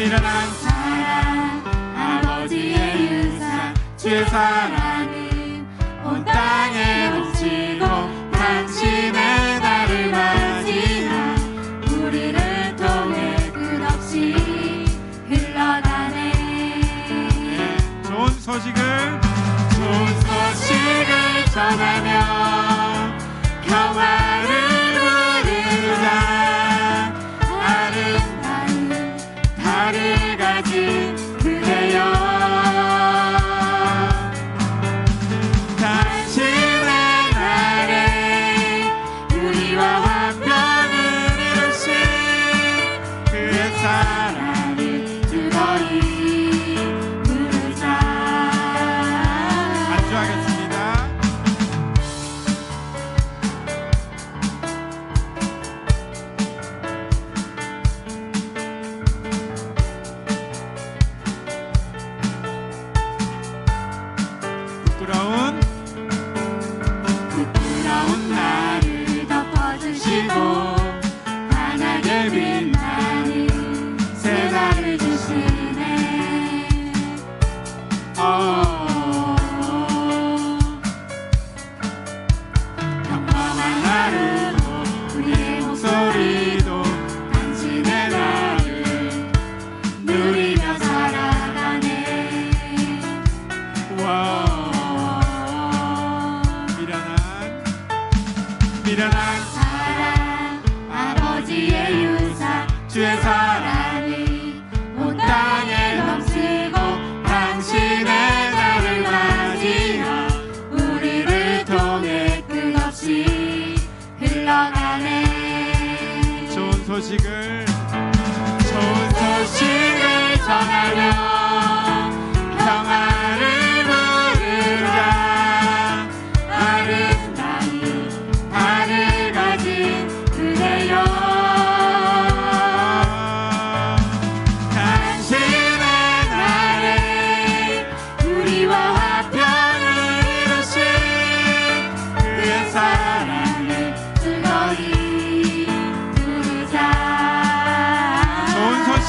미련한 사랑 아버지의 유사 주의 사랑은 온 땅에 넘치고 당신의 나를 맞이하 우리를 통해 끝없이 흘러가네. 좋은 소식을 좋은 소식을 전하며 일어나. 사랑 아버지의 유산. 주의 사랑.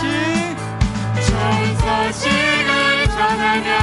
소식 좋은 소식을 전하며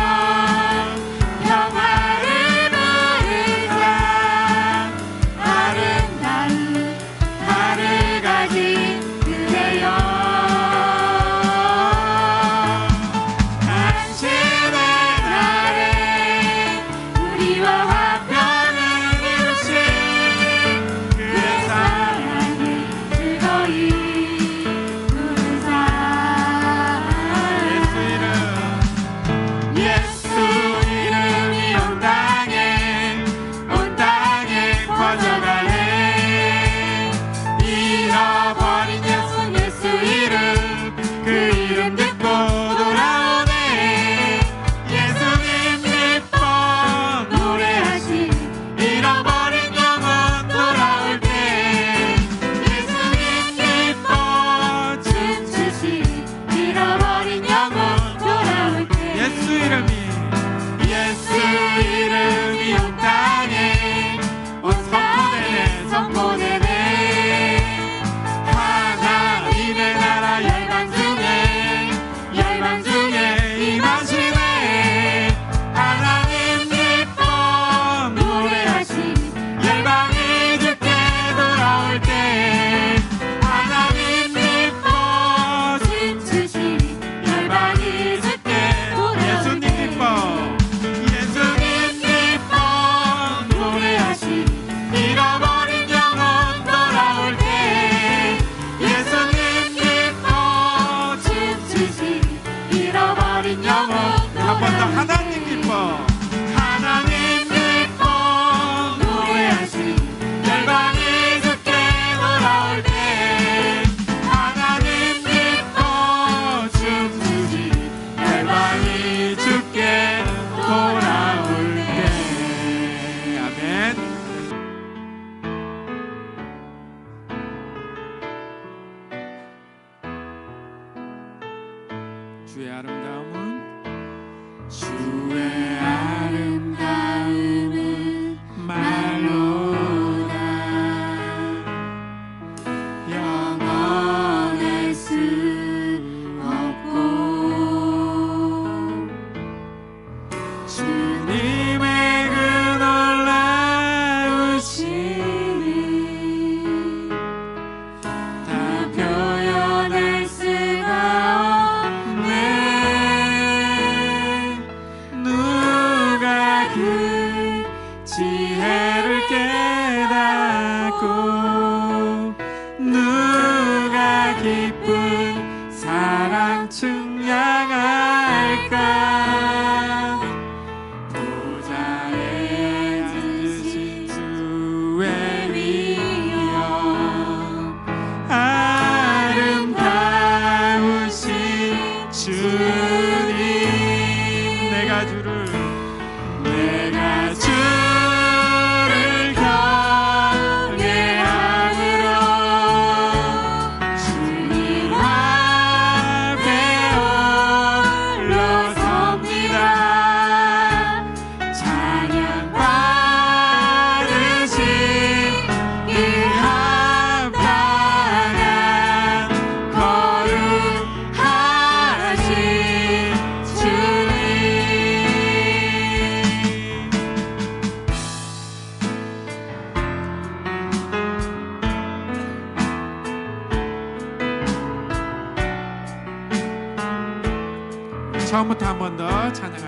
찬양하시겠습니다.